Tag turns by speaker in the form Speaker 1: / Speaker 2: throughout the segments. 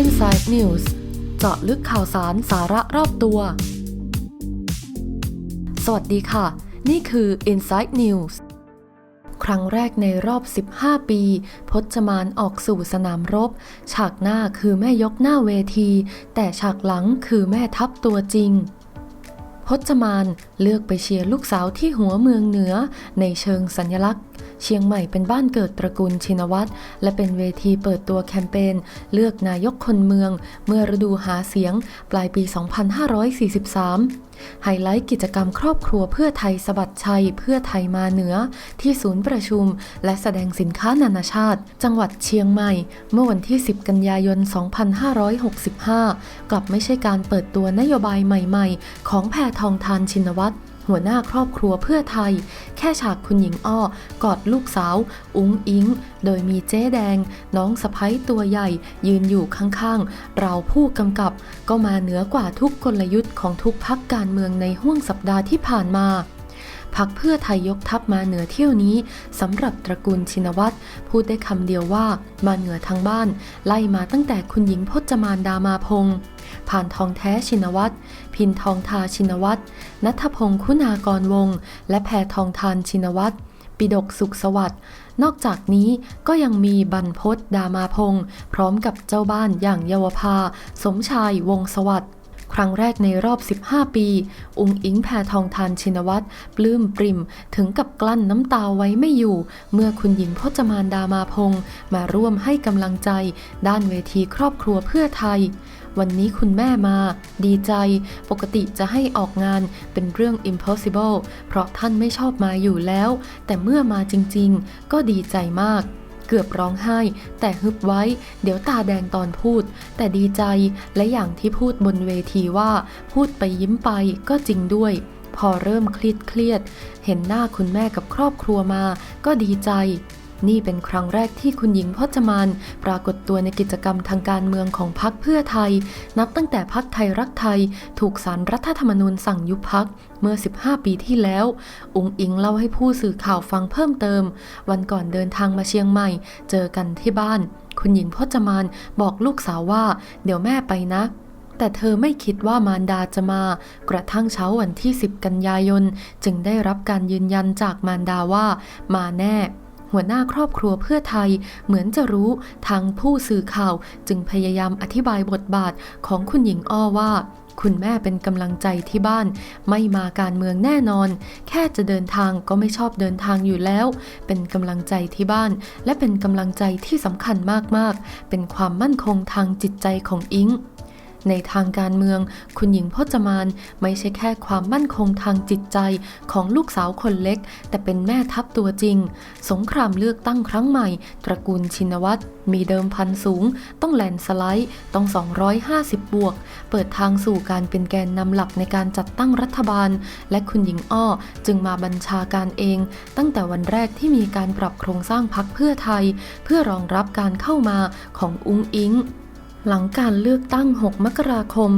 Speaker 1: Inside News เจาะลึกข่าวสารสาระรอบตัว สวัสดีค่ะ นี่คือ Inside News ครั้งแรกในรอบ 15 ปี พจมานออกสู่สนามรบ ฉากหน้าคือแม่ยกหน้าเวที แต่ฉากหลังคือแม่ทัพตัวจริงพจมานเลือกไปเชียร์ลูกสาวที่หัวเมืองเหนือในเชิงสัญลักษณ์ เชียงใหม่เป็นบ้านเกิดตระกูลชินวัตรและเป็นเวทีเปิดตัวแคมเปญเลือกนายกคนเมือง เมื่อฤดูหาเสียง ปลายปี 2543 ไฮไลท์กิจกรรมครอบครัวเพื่อไทยสบัดชัย เพื่อไทยมาเหนือ ที่ศูนย์ประชุม และแสดงสินค้านานาชาติ จังหวัดเชียงใหม่ เมื่อวันที่ 10 กันยายน 2565 กลับไม่ใช่การเปิดตัวนโยบายใหม่ ๆ ของแพทองทานชินวัตร หัวหน้าครอบครัวเพื่อไทย แค่ฉากคุณหญิงอ้อกอดลูกสาว อุ้งอิง โดยมีเจ๊แดง น้องสะพ้ยตัวใหญ่ ยืนอยู่ข้างๆ เราผู้กำกับ ก็มาเหนือกว่าทุกกลยุทธ์ของทุกพักการเมืองในห้วงสัปดาห์ที่ผ่านมาพักเพื่อไทยยกทัพมาเหนือเที่ยวนี้สำหรับตระกูลชินวัตรพูดได้คำเดียวว่ามาเหนือทั้งบ้าน ไล่มาตั้งแต่คุณหญิงพจมานดามาพงศ์ ผ่านทองแท้ชินวัตร พินทองทาชินวัตร นัทพงศ์คุณากรวงศ์และแพทองทานชินวัตร ปิดกสุขสวัสดิ์ นอกจากนี้ก็ยังมีบรรพศดามาพงศ์พร้อมกับเจ้าบ้านอย่างเยาวภา สมชายวงศ์สวัสดิ์ครั้งแรกในรอบ 15 ปี อุงอิงแพทองทานชินวัตร ปลื้มปริมถึงกับกลั้นน้ำตาไว้ไม่อยู่ เมื่อคุณหญิงพจมานดามาพงศ์มาร่วมให้กำลังใจ ด้านเวทีครอบครัวเพื่อไทย วันนี้คุณแม่มา ดีใจ ปกติจะให้ออกงานเป็นเรื่อง impossible เพราะท่านไม่ชอบมาอยู่แล้ว แต่เมื่อมาจริงๆ ก็ดีใจมาก เกือบร้องไห้ แต่ฮึบไว้ เดี๋ยวตาแดงตอนพูด แต่ดีใจและอย่างที่พูดบนเวทีว่า พูดไปยิ้มไปก็จริงด้วย พอเริ่มเครียดเครียด เห็นหน้าคุณแม่กับครอบครัวมา ก็ดีใจ นี่เป็นครั้งแรกที่คุณหญิงพจมานปรากฏตัวในกิจกรรมทางการเมืองของพรรคเพื่อไทย นับตั้งแต่พรรคไทยรักไทย ถูกสารรัฐธรรมนูญสั่งยุบพักเมื่อ 15 ปีที่แล้ว อุงอิงเล่าให้ผู้สื่อข่าวฟังเพิ่มเติม วันก่อนเดินทางมาเชียงใหม่ เจอกันที่บ้าน คุณหญิงพจมานบอกลูกสาวว่า เดี๋ยวแม่ไปนะแต่เธอไม่คิดว่ามารดาจะมา กระทั่งเช้าวันที่ 10 กันยายน จึงได้รับการยืนยันจากมารดาว่า มาแน่ หัวหน้าครอบครัวเพื่อไทย เหมือนจะรู้ทางผู้สื่อข่าวจึงพยายามอธิบายบทบาทของคุณหญิงอ้อว่า คุณแม่เป็นกำลังใจที่บ้าน ไม่มาการเมืองแน่นอน แค่จะเดินทางก็ไม่ชอบเดินทางอยู่แล้ว เป็นกำลังใจที่บ้าน และเป็นกำลังใจที่สำคัญมากๆ เป็นความมั่นคงทางจิตใจของอิง ในทางการเมือง คุณหญิงพจมานไม่ใช่แค่ความมั่นคงทางจิตใจของลูกสาวคนเล็ก แต่เป็นแม่ทัพตัวจริง สงครามเลือกตั้งครั้งใหม่ ตระกูลชินวัตรมีเดิมพันสูง ต้องแลนสไลด์ ต้อง 250 บวก เปิดทางสู่การเป็นแกนนำหลักในการจัดตั้งรัฐบาล และคุณหญิงอ้อจึงมาบัญชาการเอง ตั้งแต่วันแรกที่มีการปรับโครงสร้างพักเพื่อไทย เพื่อรองรับการเข้ามาของอุ้งอิง หลังการเลือกตั้ง 6 มกราคม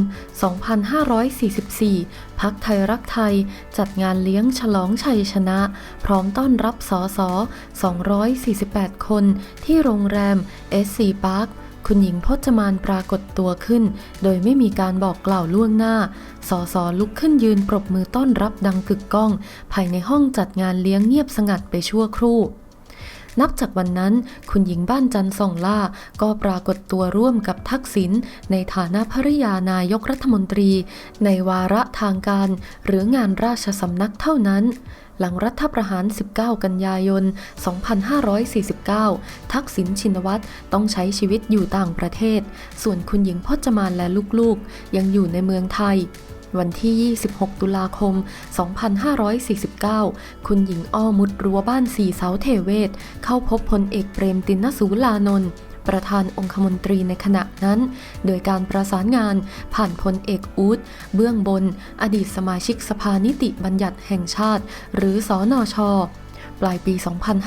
Speaker 1: 2544 พักไทยรักไทยจัดงานเลี้ยงฉลองชัยชนะ พร้อมต้อนรับสอสอ248 คนที่โรงแรม SC Park คุณหญิงพจมานปรากฏตัวขึ้น โดยไม่มีการบอกกล่าวล่วงหน้า สอสอลุกขึ้นยืนปรบมือต้อนรับดังกึกก้อง ภายในห้องจัดงานเลี้ยงเงียบสงัดไปชั่วครู่ นับจากวันนั้น คุณหญิงบ้านจันทร์ส่องล่า ก็ปรากฏตัวร่วมกับทักษิณในฐานะภริยานายกรัฐมนตรี ในวาระทางการ หรืองานราชสำนักเท่านั้นหลังรัฐประหาร 19 กันยายน 2549 ทักษิณชินวัตรต้องใช้ชีวิตอยู่ต่างประเทศ ส่วนคุณหญิงพจมานและลูกๆ ยังอยู่ในเมืองไทย วันที่ 26 ตุลาคม 2549 คุณหญิงอ้อมุดรั้วบ้านสี่เสาเทเวศ เข้าพบพลเอกเปรมตินสูลานนท์ประธานองคมนตรีในขณะนั้น โดยการประสานงานผ่านพลเอกอูดเบื้องบน อดีตสมาชิกสภานิติบัญญัติแห่งชาติ หรือสอนอช ปลายปี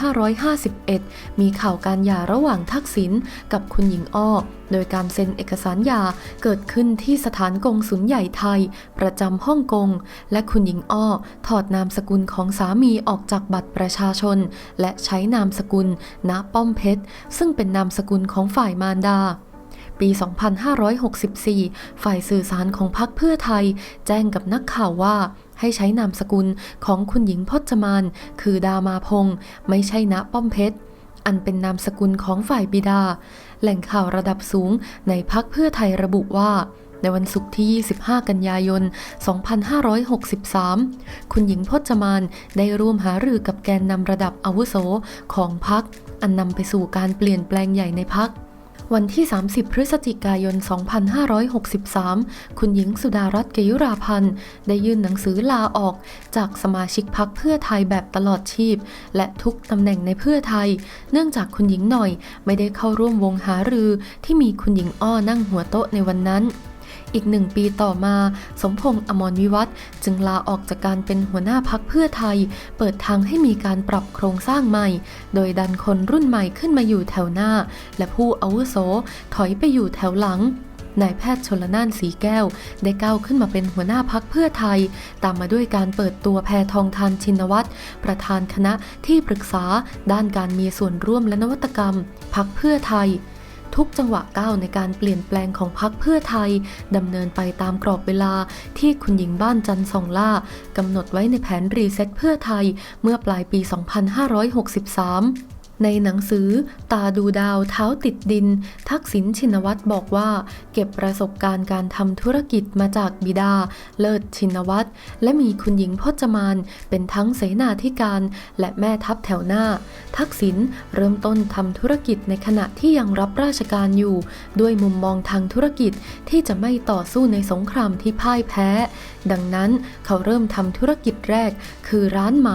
Speaker 1: 2551 มีข่าวการหย่าระหว่างทักษิณกับคุณหญิงอ้อ โดยการเซ็นเอกสารหย่าเกิดขึ้นที่สถานกงสุลใหญ่ไทย ประจำฮ่องกง และคุณหญิงอ้อ ถอดนามสกุลของสามีออกจากบัตรประชาชน และใช้นามสกุลณป้อมเพชร ซึ่งเป็นนามสกุลของฝ่ายมารดา ปี 2564 ฝ่ายสื่อสารของพรรคเพื่อไทย แจ้งกับนักข่าวว่าให้ใช้นามสกุลของคุณหญิงพจมาน คือดามาพงศ์ไม่ใช่ณป้อมเพชร อันเป็นนามสกุลของฝ่ายบิดา แหล่งข่าวระดับสูงในพักเพื่อไทยระบุว่า ในวันศุกร์ที่ 25 กันยายน 2563 คุณหญิงพจมานได้ร่วมหารือกับแกนนำระดับอาวุโสของพัก อันนำไปสู่การเปลี่ยนแปลงใหญ่ในพัก วันที่ 30 พฤศจิกายน 2563 คุณหญิงสุดารัตน์เกยุราพันธ์ ได้ยื่นหนังสือลาออก จากสมาชิกพักเพื่อไทยแบบตลอดชีพ และทุกตำแหน่งในเพื่อไทย เนื่องจากคุณหญิงหน่อยไม่ได้เข้าร่วมวงหารือที่มีคุณหญิงอ้อนั่งหัวโต๊ะในวันนั้น อีกหนึ่งปีต่อมา สมพงษ์อมรวิวัฒน์จึงลาออกจากการเป็นหัวหน้าพักเพื่อไทย เปิดทางให้มีการปรับโครงสร้างใหม่ โดยดันคนรุ่นใหม่ขึ้นมาอยู่แถวหน้า และผู้อาวุโสถอยไปอยู่แถวหลังนายแพทย์ชนละนานสีแก้ว ได้ก้าวขึ้นมาเป็นหัวหน้าพักเพื่อไทย ตามมาด้วยการเปิดตัวแพทองทานชินวัตรประธานคณะที่ปรึกษาด้านการมีส่วนร่วมและนวัตกรรม พักเพื่อไทย ทุกจังหวะก้าวในการเปลี่ยนแปลงของพรรคเพื่อไทยดำเนินไปตามกรอบเวลาที่คุณหญิงบ้านจันทร์สองล่ากำหนดไว้ในแผนรีเซ็ตเพื่อไทยเมื่อปลายปี 2563 ในหนังสือตาดูดาวเท้าติดดิน ทักษิณชินวัตรบอกว่า เก็บประสบการณ์การทำธุรกิจมาจากบิดา เลิศชินวัตรและมีคุณหญิงพจมานเป็นทั้งเสนาธิการและแม่ทัพแถวหน้า ทักษิณเริ่มต้นทำธุรกิจในขณะที่ยังรับราชการอยู่ ด้วยมุมมองทางธุรกิจที่จะไม่ต่อสู้ในสงครามที่พ่ายแพ้ ดังนั้นเขาเริ่มทำธุรกิจแรก คือร้านไหม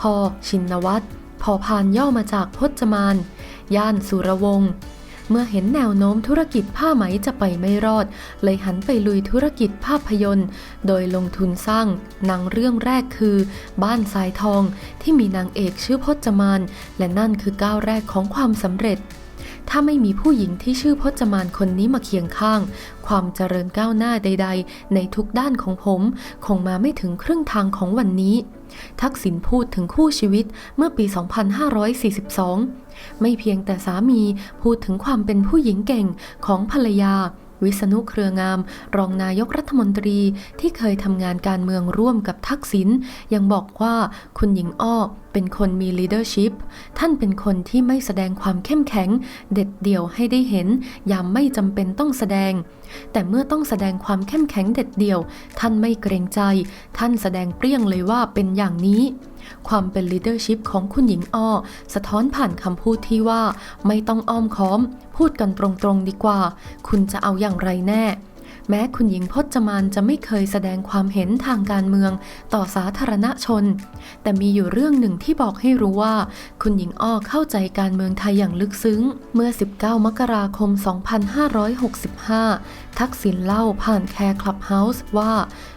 Speaker 1: พอชินวัตร อพานย่อมาจากพจมาน ย่านสุรวงศ์เมื่อเห็นแนวโน้มธุรกิจผ้าไหมจะไปไม่รอด เลยหันไปลุยธุรกิจภาพยนตร์ โดยลงทุนสร้างหนังเรื่องแรกคือ บ้านทรายทองที่มีนางเอกชื่อพจมาน และนั่นคือก้าวแรกของความสำเร็จ ถ้าไม่มีผู้หญิงที่ชื่อพจมานคนนี้มาเคียงข้าง ความเจริญก้าวหน้าใด ๆ ในทุกด้านของผม คงมาไม่ถึงครึ่งทางของวันนี้ ทักษิณพูดถึงคู่ชีวิตเมื่อปี 2542 ไม่เพียงแต่สามีพูดถึงความเป็นผู้หญิงเก่งของภรรยา วิษณุเครืองาม รองนายกรัฐมนตรีที่เคยทำงานการเมืองร่วมกับทักษิณยังบอกว่าคุณหญิงอ้อเป็นคนมี leadership ท่านเป็นคนที่ไม่แสดงความเข้มแข็ง เด็ดเดี่ยวให้ได้เห็นยามไม่จำเป็นต้องแสดงแต่เมื่อต้องแสดงความเข้มแข็งเด็ดเดี่ยว ท่านไม่เกรงใจ ท่านแสดงเปรี้ยงเลยว่าเป็นอย่างนี้ ความเป็นลีดเดอร์ชิพของคุณหญิงอ้อสะท้อนผ่านคำพูดที่ว่า ไม่ต้องอ้อมค้อม พูดกันตรงๆดีกว่า คุณจะเอาอย่างไรแน่ แม้คุณหญิงพจมานจะไม่เคยแสดงความเห็นทางการเมืองต่อสาธารณชน แต่มีอยู่เรื่องหนึ่งที่บอกให้รู้ว่า คุณหญิงอ้อเข้าใจการเมืองไทยอย่างลึกซึ้ง เมื่อ 19 มกราคม 2565 ทักษิณเล่าผ่านแคร์คลับเฮาส์ว่า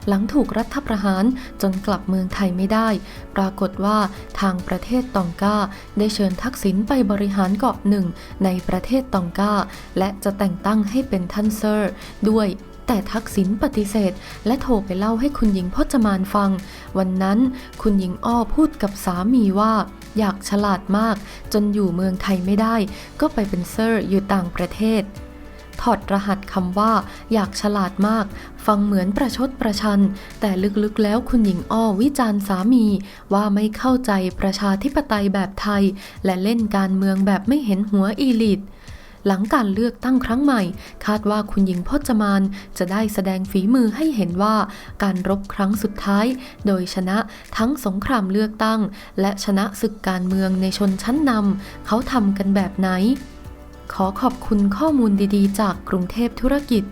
Speaker 1: หลังถูกรัฐประหารจนกลับเมืองไทยไม่ได้ ปรากฏว่าทางประเทศตองกาได้เชิญทักษิณไปบริหารเกาะหนึ่งในประเทศตองกาและจะแต่งตั้งให้เป็นท่านเซอร์ ด้วย แต่ทักษิณปฏิเสธ และโทรไปเล่าให้คุณหญิงพจมานฟัง วันนั้นคุณหญิงอ้อพูดกับสามีว่า อยากฉลาดมาก จนอยู่เมืองไทยไม่ได้ ก็ไปเป็นเซอร์อยู่ต่างประเทศถอดรหัสคำว่าอยากฉลาดมาก ฟังเหมือนประชดประชัน แต่ลึกๆแล้วคุณหญิงอ้อวิจารณ์สามี ว่าไม่เข้าใจประชาธิปไตยแบบไทย และเล่นการเมืองแบบไม่เห็นหัวอีลิต หลังการเลือกตั้งครั้งใหม่ คาดว่าคุณหญิงพจมานจะได้แสดงฝีมือให้เห็นว่าการรบครั้งสุดท้าย โดยชนะทั้งสงครามเลือกตั้ง และชนะศึกการเมืองในชนชั้นนำเขาทำกันแบบไหน ขอขอบคุณข้อมูลดีๆ จากกรุงเทพธุรกิจ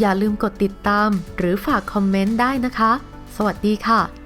Speaker 1: อย่าลืมกดติดตาม หรือฝากคอมเมนต์ได้นะคะ สวัสดีค่ะ